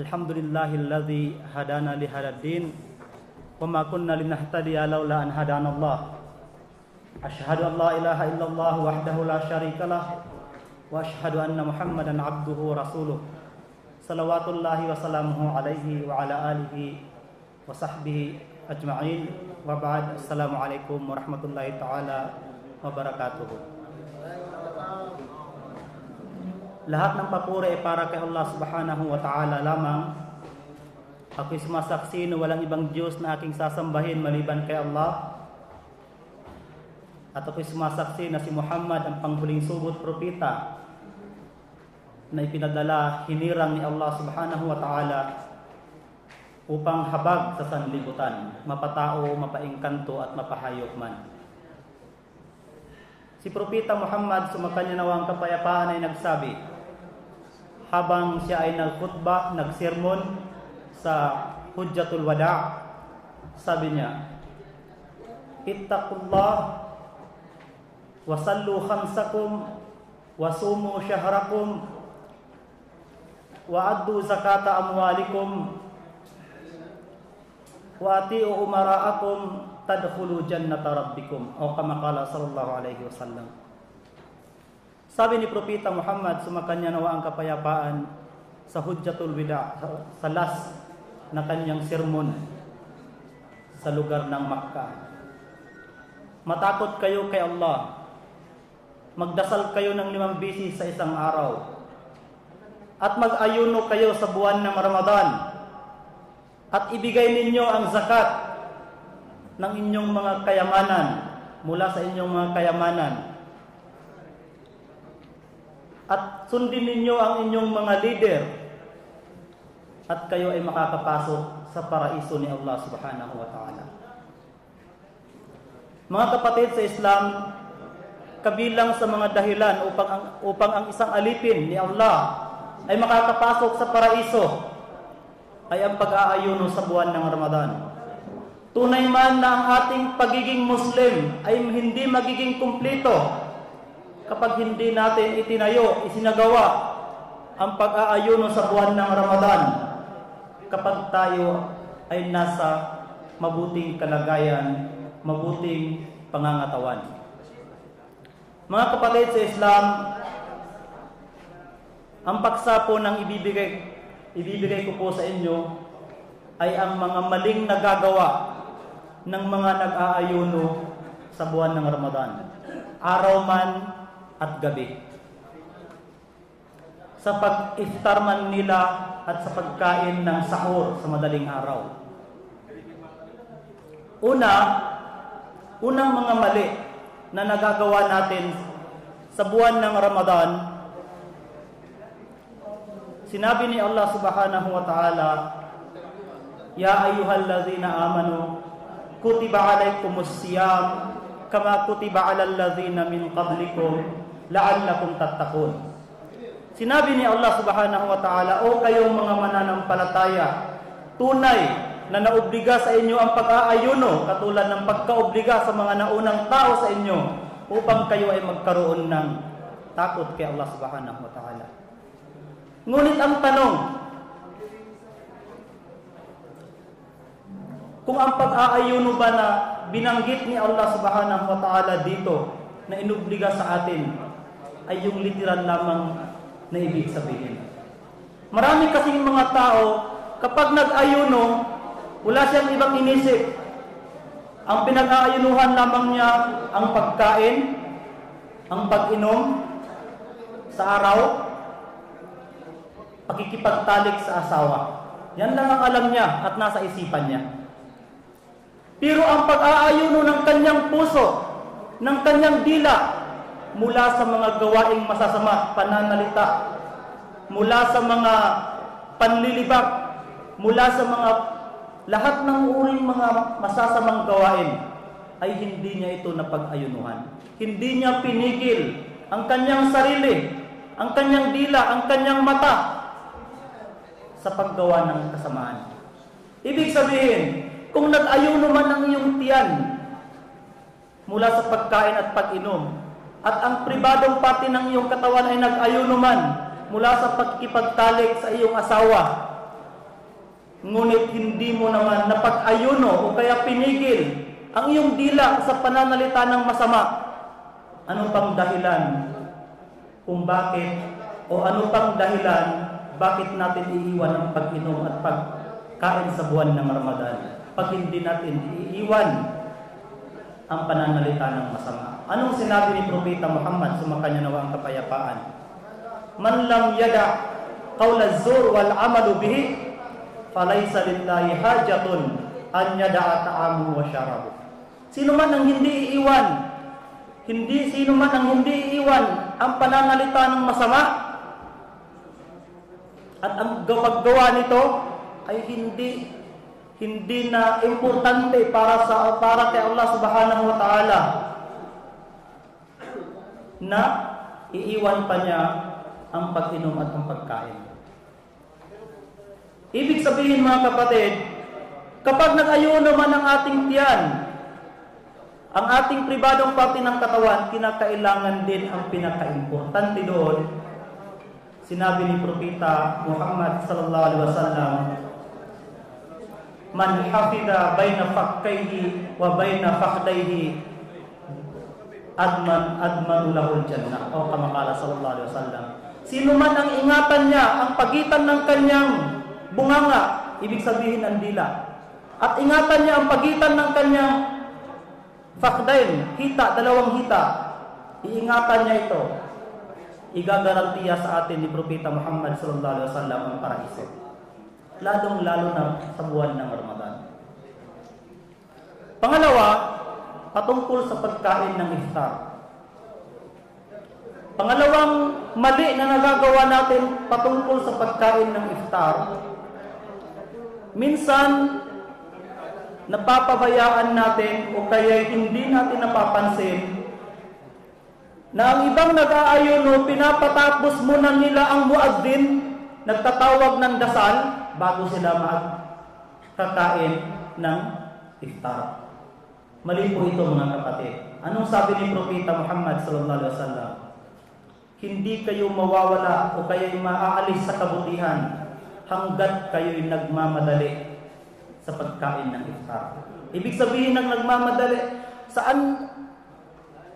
الحمد لله الذي هدانا لهذا الدين وما كنا لنهتدي لولا أن هدانا الله أشهد أن لا إله إلا الله وحده لا شريك له وأشهد أن محمدا عبده ورسوله صلوات الله وسلامه عليه وعلى آله وصحبه أجمعين وبعد السلام عليكم ورحمة الله تعالى وبركاته Lahat ng papuri ay para kay Allah subhanahu wa ta'ala lamang. Ako'y sumasaksi na walang ibang Diyos na aking sasambahin maliban kay Allah. At ako'y sumasaksi na si Muhammad ang panghuling subot propita na ipinadala hinirang ni Allah subhanahu wa ta'ala upang habag sa sanlibutan, mapatao, mapaingkanto at mapahayop man. Si Propeta Muhammad, sumakanya nawa ang kapayapaan ay nagsabi, habang siya ay nagkhutbah, nagsermon sa Hujjatul Wada, sabi niya, Ittaqullah wa sallu khamsakum wa sumu syahrakum wa addu zakata amwalikum wa ati'u umara'akum tadkhulu jannata rabbikum. O kama kala sallallahu alaihi wasallam sabi ni Propeta Muhammad, sumakanya nawa ang kapayapaan sa Hujjatul Wida, sa last na kanyang sermon sa lugar ng Makkah. Matakot kayo kay Allah. Magdasal kayo ng limang bisi sa isang araw. At mag-ayuno kayo sa buwan ng Ramadan. At ibigay ninyo ang zakat ng inyong mga kayamanan mula sa inyong mga kayamanan at sundin ninyo ang inyong mga leader at kayo ay makakapasok sa paraiso ni Allah subhanahu wa ta'ala. Mga kapatid sa Islam, kabilang sa mga dahilan upang ang, upang ang isang alipin ni Allah ay makakapasok sa paraiso ay ang pag-aayuno sa buwan ng Ramadan. Tunay man na ang ating pagiging Muslim ay hindi magiging kumpleto kapag hindi natin itinayo, isinagawa ang pag-aayuno sa buwan ng Ramadan kapag tayo ay nasa mabuting kalagayan, mabuting pangangatawan. Mga kapatid sa Islam, ang paksa po ng ibibigay, ibibigay ko po sa inyo ay ang mga maling nagagawa ng mga nag-aayuno sa buwan ng Ramadan. Araw man at gabi. Sa pag-iftar man nila at sa pagkain ng sahur sa madaling araw. Una, unang mga mali na nagagawa natin sa buwan ng Ramadan, sinabi ni Allah subhanahu wa ta'ala, Ya ayyuhallazina amanu, kutiba alaykumus siyam, kama kutiba alal ladzina min qablikum la'allakum tattaqun. Sinabi ni Allah Subhanahu wa Ta'ala, O kayong mga mananampalataya, tunay na naobliga sa inyo ang pag-aayuno katulad ng pagkaobliga sa mga naunang tao sa inyo upang kayo ay magkaroon ng takot kay Allah Subhanahu wa Ta'ala. Ngunit ang tanong, kung ang pag-aayuno ba na binanggit ni Allah Subhanahu wa Ta'ala dito na inubliga sa atin ay yung literal lamang na ibig sabihin. Marami kasing mga tao, kapag nag-ayuno, wala siyang ibang inisip. Ang pinag-aayunuhan lamang niya ang pagkain, ang pag-inom sa araw, pakikipagtalik sa asawa. Yan lang ang alam niya at nasa isipan niya. Pero ang pag-aayuno ng kanyang puso, ng kanyang dila, mula sa mga gawaing masasama, pananalita, mula sa mga panlilibak, mula sa mga lahat ng uring mga masasamang gawain, ay hindi niya ito napag-ayunuhan. Hindi niya pinigil ang kanyang sarili, ang kanyang dila, ang kanyang mata sa paggawa ng kasamaan. Ibig sabihin, kung nag-ayuno man ang iyong tiyan mula sa pagkain at pag-inom, at ang pribadong parte ng iyong katawan ay nag-ayuno man mula sa pagkipagtalik sa iyong asawa, ngunit hindi mo naman napag-ayuno o kaya pinigil ang iyong dila sa pananalita ng masama, ano pang dahilan kung bakit o ano pang dahilan bakit natin iiwan ang pag-inom at pagkain sa buwan ng Ramadan? Pag hindi natin iiwan ang pananalita ng masama. Anong sinabi ni Propeta Muhammad sumakanya nawa ang kapayapaan? Man lam yada qawla zur wal amalu bihi falaysa lillahi hajatun an yada'a ta'amu wa syarabu. Sino man ang hindi iiwan, hindi sino man ang hindi iiwan ang pananalita ng masama at ang paggawa nito ay hindi hindi na importante para sa para kay Allah Subhanahu wa taala na iiwan pa niya ang pag-inom at ang pagkain. Ibig sabihin mga kapatid, kapag nag-ayuno man ang ating tiyan, ang ating pribadong parte ng katawan, kinakailangan din ang pinaka-importante doon. Sinabi ni Propeta Muhammad sallallahu alaihi wasallam, man hafidha baina fakkaihi wa baina fakhdaihi adman adman lahul jannah o kama kala sallallahu alaihi wasallam sino man ang ingatan niya ang pagitan ng kanyang bunganga ibig sabihin ang dila at ingatan niya ang pagitan ng kanyang fakdain hita dalawang hita. Iingatan niya ito. Igagarantiya sa atin ni Propeta Muhammad sallallahu alaihi wasallam ang paraiso. Lalong-lalo na sa buwan ng Ramadan. Pangalawa, patungkol sa pagkain ng iftar. Pangalawang mali na nagagawa natin patungkol sa pagkain ng iftar, minsan napapabayaan natin o kaya hindi natin napapansin na ang ibang nag-aayuno, pinapatapos muna nila ang muazzin, nagtatawag ng dasal, bago sila magkakain ng iftar. Mali po ito mga kapatid. Anong sabi ni Propeta Muhammad sallallahu alaihi wasallam? Hindi kayo mawawala o kayo'y maaalis sa kabutihan hanggat kayo'y nagmamadali sa pagkain ng iftar. Ibig sabihin ng nagmamadali, saan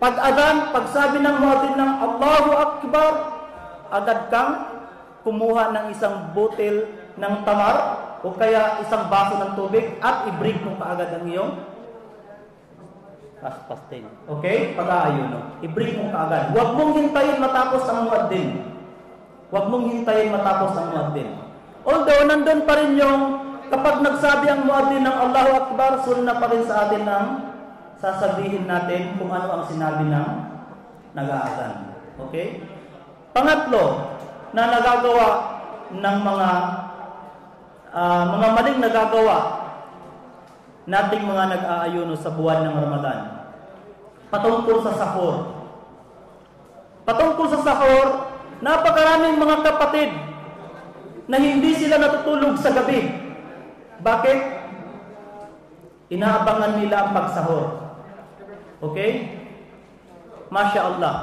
pag-adan, pagsabi ng muadin ng Allahu Akbar, agad kang kumuha ng isang butil ng tamar o kaya isang baso ng tubig at i-break mo kaagad ang iyong pastel. Okay? Pag-aayuno. I-break mo kaagad. Huwag mong hintayin matapos ang muaddin. Huwag mong hintayin matapos ang muaddin. Although, nandun pa rin yung kapag nagsabi ang muaddin ng Allahu Akbar, sunna pa rin sa atin ng sasabihin natin kung ano ang sinabi ng nag-aazan. Okay? Pangatlo, na nagagawa ng mga uh, mga maling nagagawa nating mga nag-aayuno sa buwan ng Ramadan. Patungkol sa sahur. Patungkol sa sahur, napakaraming mga kapatid na hindi sila natutulog sa gabi. Bakit? Inaabangan nila ang pagsahur. Okay? Masya Allah.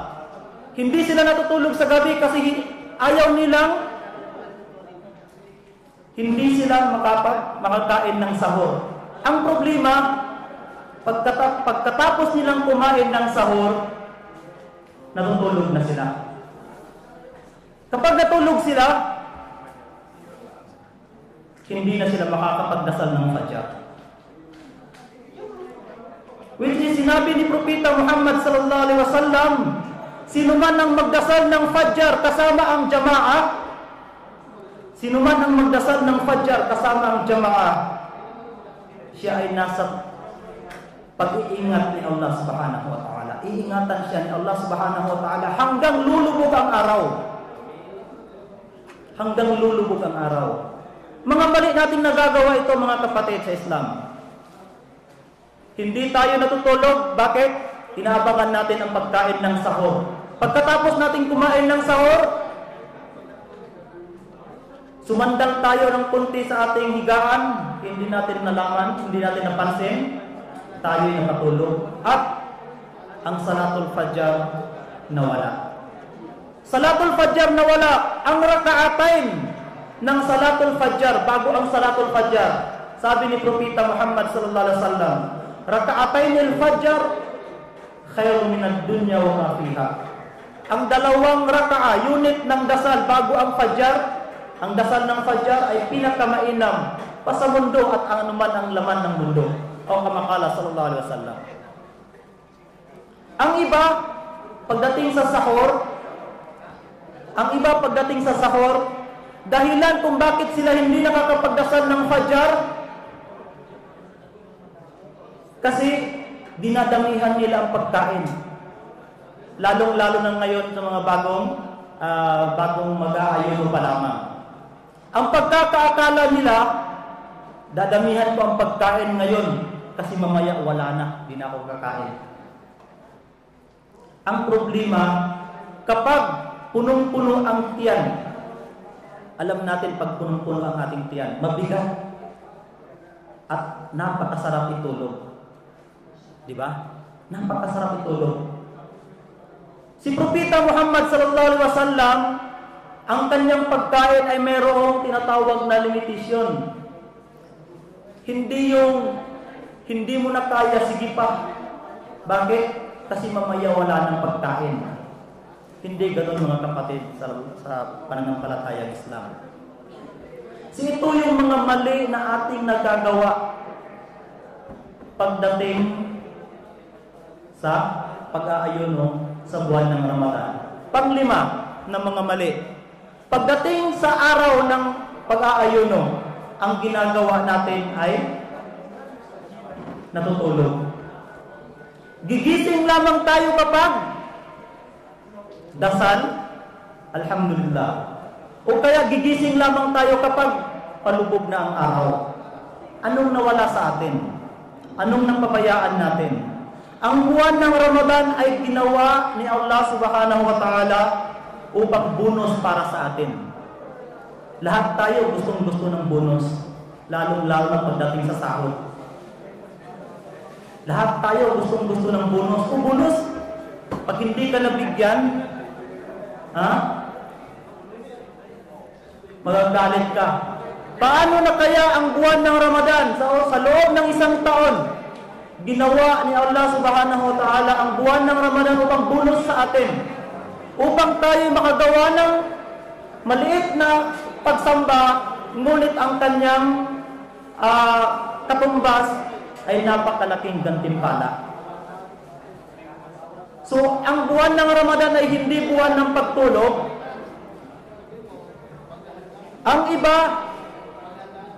Hindi sila natutulog sa gabi kasi ayaw nilang hindi sila makapag, makakain ng sahur. Ang problema, pagkata, pagkatapos nilang kumain ng sahur, natutulog na sila. Kapag natulog sila, hindi na sila makakapagdasal ng fajr. Which is sinabi ni Propeta Muhammad sallallahu alaihi wasallam, sino man ang magdasal ng fajr kasama ang jamaah, Sino man ang magdasal ng Fajr kasama ang jamaah, siya ay nasa pag-iingat ni Allah subhanahu wa ta'ala. Iingatan siya ni Allah subhanahu wa ta'ala hanggang lulubog ang araw. Hanggang lulubog ang araw. Mga mali nating nagagawa ito mga kapatid sa Islam. Hindi tayo natutulog. Bakit? Inaabangan natin ang pagkain ng sahur. Pagkatapos natin kumain ng sahur, Sumandal tayo ng kunti sa ating higaan, hindi natin nalaman, hindi natin napansin, tayo ay nakatulog. At ang salatul fajr nawala. Salatul fajr nawala, ang rakaatain ng Salatul Fajr bago ang Salatul Fajr. Sabi ni Propeta Muhammad sallallahu alaihi wasallam, "Raka'atayn al-fajr khairun min ad-dunya wa ma fiha." Ang dalawang raka'a, unit ng dasal bago ang Fajr, ang dasal ng Fajr ay pinakamainam pa sa mundo at ang anuman ang laman ng mundo. O kamakala sallallahu alaihi wasallam. Ang iba, pagdating sa sahur, ang iba pagdating sa sahur, dahilan kung bakit sila hindi nakakapagdasal ng Fajr, kasi dinadamihan nila ang pagkain. Lalong-lalo na ngayon sa mga bagong uh, bagong mag-aayuno pa lamang. Ang pagkakaakala nila, dadamihan ko ang pagkain ngayon kasi mamaya wala na, di na ako kakain. Ang problema, kapag punong-puno ang tiyan, alam natin pag punong-puno ang ating tiyan, mabigat at napakasarap itulog. Di ba? Napakasarap itulog. Si Propeta Muhammad sallallahu alaihi wasallam, ang kanyang pagkain ay mayroong tinatawag na limitasyon. Hindi yung hindi mo na kaya, sige pa. Bakit? Kasi mamaya wala ng pagkain. Hindi ganoon mga kapatid sa, sa pananampalatayang Islam. So ito yung mga mali na ating nagagawa pagdating sa pag-aayuno sa buwan ng Ramadan. Panglima ng mga mali. Pagdating sa araw ng pag-aayuno, ang ginagawa natin ay natutulog. Gigising lamang tayo kapag dasal, alhamdulillah. O kaya gigising lamang tayo kapag palubog na ang araw. Anong nawala sa atin? Anong napabayaan natin? Ang buwan ng Ramadan ay ginawa ni Allah subhanahu wa ta'ala upang bonus para sa atin. Lahat tayo gustong gusto ng bonus, lalong-lalo na pagdating sa sahod. Lahat tayo gustong gusto ng bonus. Kung bonus, pag hindi ka nabigyan, ha? Magagalit ka. Paano na kaya ang buwan ng Ramadan sa, sa loob ng isang taon? ginawa ni Allah subhanahu wa ta'ala ang buwan ng Ramadan upang bulos sa atin. Upang tayo makagawa ng maliit na pagsamba, ngunit ang kanyang uh, katumbas ay napakalaking gantimpala. So, ang buwan ng Ramadan ay hindi buwan ng pagtulog. Ang iba,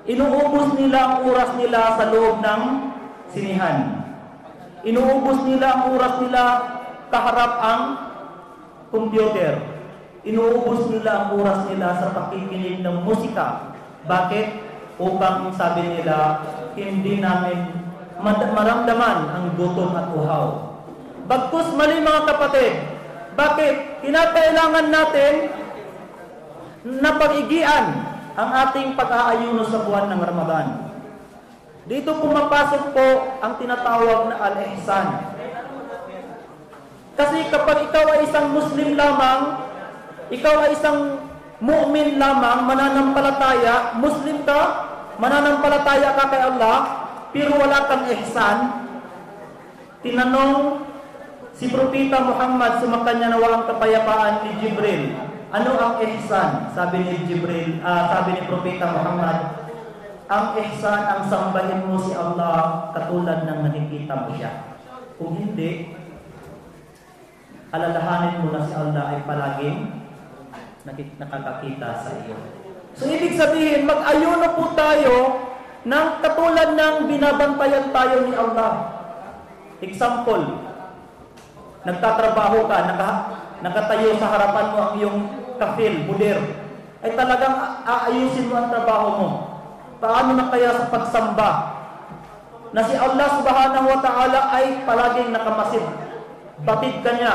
inuubos nila ang oras nila sa loob ng sinihan. Inuubos nila ang oras nila kaharap ang computer. Inuubos nila ang oras nila sa pakikinig ng musika. Bakit? Upang sabi nila, hindi namin maramdaman ang gutom at uhaw. Bagkus mali mga kapatid. Bakit? Kinakailangan natin na pag-igian ang ating pag-aayuno sa buwan ng Ramadan. Dito pumapasok po ang tinatawag na al-ihsan. Kasi kapag ikaw ay isang Muslim lamang, ikaw ay isang mu'min lamang, mananampalataya, Muslim ka, mananampalataya ka kay Allah, pero wala kang ihsan, tinanong si Propeta Muhammad sumakanya na walang kapayapaan ni Jibril, ano ang ihsan? Sabi ni Jibril, uh, sabi ni Propeta Muhammad, ang ihsan, ang sambahin mo si Allah katulad ng nakikita mo siya. Kung hindi, alalahanin mo na si Allah ay palaging nakakakita sa iyo. So, ibig sabihin, mag-ayuno po tayo ng katulad ng binabantayan tayo ni Allah. Example, nagtatrabaho ka, naka, nakatayo sa harapan mo ang iyong kafil, bulir, ay talagang aayusin mo ang trabaho mo Paano na kaya sa pagsamba na si Allah subhanahu wa ta'ala ay palaging nakamasid. Batid ka niya.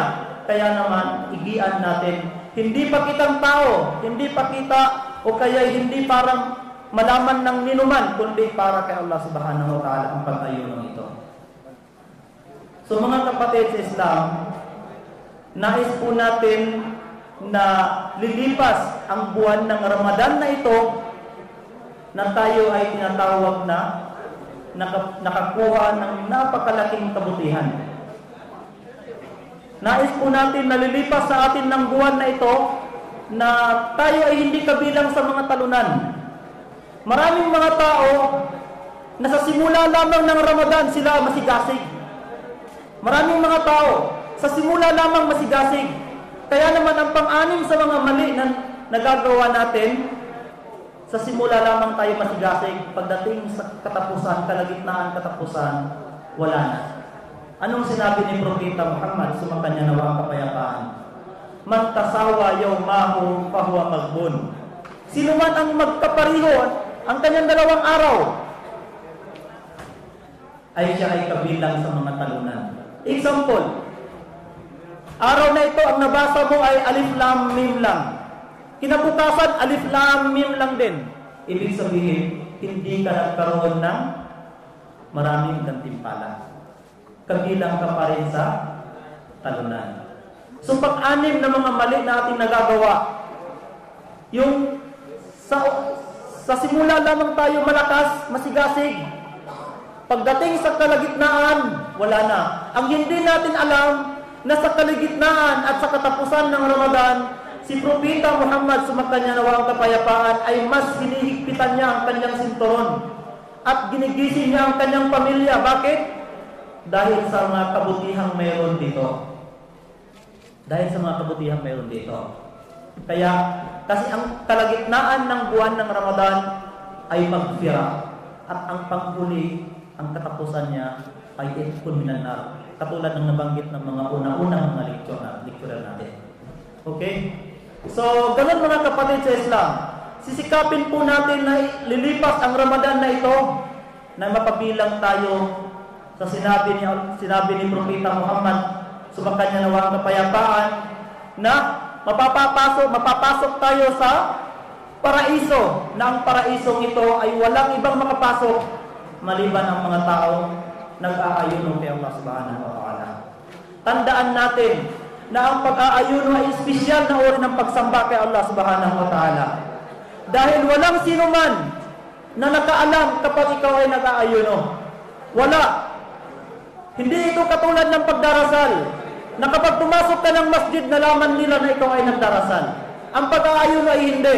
Kaya naman, igian natin. Hindi pa kitang tao, hindi pa kita, o kaya hindi parang malaman ng ninuman, kundi para kay Allah subhanahu wa ta'ala ang pag-ayunong ito. So mga kapatid sa Islam, nais po natin na lilipas ang buwan ng Ramadan na ito na tayo ay tinatawag na nakakuha ng napakalaking kabutihan. Nais po natin nalilipas sa atin ng buwan na ito na tayo ay hindi kabilang sa mga talunan. Maraming mga tao na sa simula lamang ng Ramadan sila masigasig. Maraming mga tao sa simula lamang masigasig. Kaya naman ang pang-anim sa mga mali na nagagawa natin, sa simula lamang tayo masigasig. Pagdating sa katapusan, kalagitnaan katapusan, wala na. Anong sinabi ni Propeta Muhammad? Sumakanya nawa ang kapayapaan. Man tasawa yawmahu fahuwa magbun. Sino man ang magkapariho ang kanyang dalawang araw, ay siya ay kabilang sa mga talunan. Example, araw na ito ang nabasa mo ay alif lam mim lang. Kinabukasan alif lam mim lang din. Ibig sabihin, hindi ka nagkaroon ng maraming gantimpala kabilang ka pa rin sa talunan. So pag-anim na mga mali na ating nagagawa, yung sa, sa simula lamang tayo malakas, masigasig. Pagdating sa kalagitnaan, wala na. Ang hindi natin alam na sa kalagitnaan at sa katapusan ng Ramadan, si Propeta Muhammad sumakanya nawa ang kapayapaan ay mas hinihigpitan niya ang kanyang sinturon at ginigising niya ang kanyang pamilya. Bakit? Dahil sa mga kabutihang mayroon dito. Dahil sa mga kabutihang mayroon dito. Kaya, kasi ang kalagitnaan ng buwan ng Ramadan ay magfira. At ang panghuli, ang katapusan niya ay itkun minanar. Katulad ng nabanggit ng mga una-unang mga lecture na, lecture natin. Okay? So, ganun mga kapatid sa Islam. Sisikapin po natin na lilipas ang Ramadan na ito na mapabilang tayo sa sinabi ni sinabi ni Propeta Muhammad sumakan niya nawa ang kapayapaan na mapapapasok mapapasok tayo sa paraiso na ang paraisong ito ay walang ibang makapasok maliban ang mga tao nag-aayuno kay Allah Subhanahu wa Ta'ala. Tandaan natin na ang pag-aayuno ay espesyal na uri ng pagsamba kay Allah Subhanahu wa Ta'ala. Dahil walang sino man na nakaalam kapag ikaw ay nag-aayuno. Wala. Hindi ito katulad ng pagdarasal na kapag pumasok ka ng masjid, nalaman nila na ikaw ay nagdarasal. Ang pag-aayon ay hindi.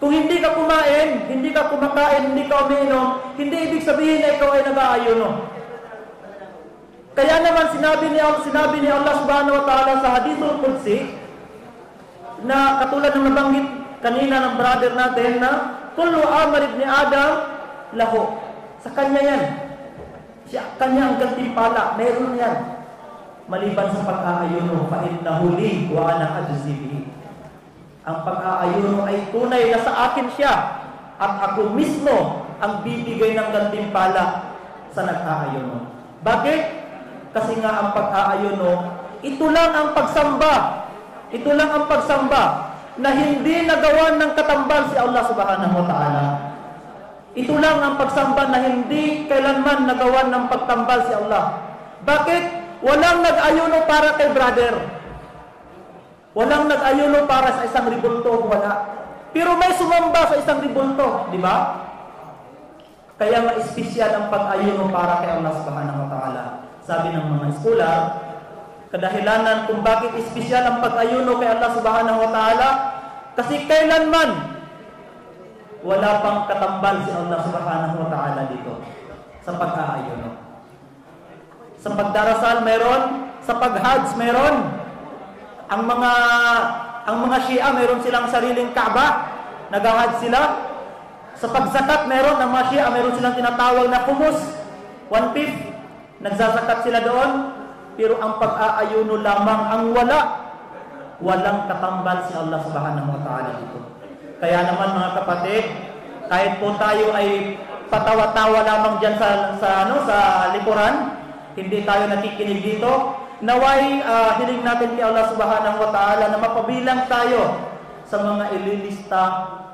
Kung hindi ka kumain, hindi ka kumakain, hindi ka umiinom, hindi ibig sabihin na ikaw ay nag-aayon. Kaya naman sinabi ni, sinabi ni Allah subhanahu wa ta'ala sa hadithul Qudsi na katulad ng nabanggit kanina ng brother natin na kullu amal ibn Adam lahu. Sa kanya yan. Siya, kanya ang gantimpala. Meron yan. Maliban sa pag-aayuno, fa'innahu li wa ana ajzibi. Ang pag-aayuno ay tunay na sa akin siya at ako mismo ang bibigay ng gantimpala sa nag-aayuno. Bakit? Kasi nga ang pag-aayuno, ito lang ang pagsamba. Ito lang ang pagsamba na hindi nagawa ng katambal si Allah subhanahu wa ta'ala. Ito lang ang pagsamba na hindi kailanman nagawan ng pagtambal si Allah. Bakit? Walang nag-ayuno para kay brother. Walang nag-ayuno para sa isang ribulto. Wala. Pero may sumamba sa isang ribulto. Di ba? Kaya nga espesyal ang pag-ayuno para kay Allah subhanahu wa ta'ala. Sabi ng mga eskular, kadahilanan kung bakit espesyal ang pag-ayuno kay Allah subhanahu wa ta'ala, kasi kailanman wala pang katambal si Allah subhanahu wa ta'ala dito sa pag-aayuno. Sa pagdarasal meron, sa pag-hajj meron. Ang mga ang mga Shia meron silang sariling Kaaba, nag-hajj sila. Sa pagzakat meron, ang mga Shia meron silang tinatawag na kumus, one fifth, nagzazakat sila doon. Pero ang pag-aayuno lamang ang wala, walang katambal si Allah subhanahu wa ta'ala dito. Kaya naman mga kapatid, kahit po tayo ay patawa-tawa lamang diyan sa sa ano sa likuran, hindi tayo nakikinig dito. Naway uh, hiling natin kay Allah Subhanahu wa Ta'ala na mapabilang tayo sa mga ililista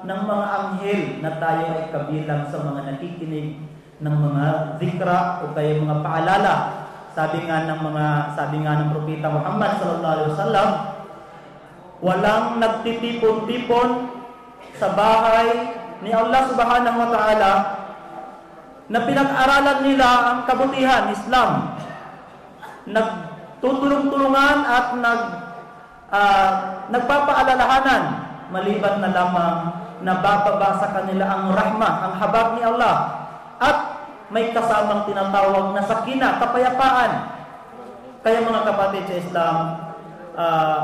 ng mga anghel na tayo ay kabilang sa mga nakikinig ng mga zikra o kaya mga paalala. Sabi nga ng mga sabi nga ng propeta Muhammad sallallahu alaihi wasallam, walang nagtitipon-tipon sa bahay ni Allah subhanahu wa ta'ala na pinag-aralan nila ang kabutihan, Islam. Nagtutulong-tulungan at nag, uh, nagpapaalalahanan maliban na lamang nabababa sa kanila ang rahmah, ang habag ni Allah at may kasamang tinatawag na sakina, kapayapaan. Kaya mga kapatid sa Islam, uh,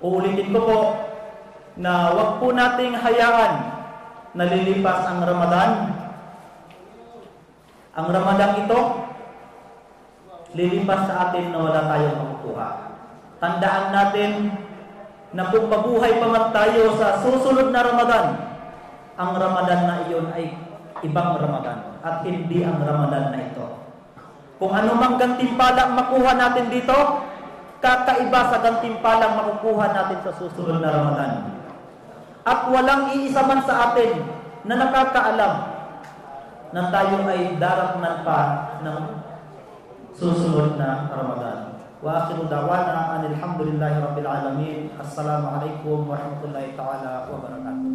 uulitin ko po na wag po nating hayaan na lilipas ang Ramadan. Ang Ramadan ito, lilipas sa atin na wala tayong makukuha. Tandaan natin na kung mabuhay pa man tayo sa susunod na Ramadan, ang Ramadan na iyon ay ibang Ramadan at hindi ang Ramadan na ito. Kung ano mang gantimpalang makuha natin dito, kakaiba sa gantimpalang makukuha natin sa susunod na Ramadan. At walang iisa man sa atin na nakakaalam na tayo ay daratnan pa ng susunod na Ramadan. Wa akhiru da'wana anil rabbil alamin. Assalamu alaikum warahmatullahi ta'ala wabarakatuh.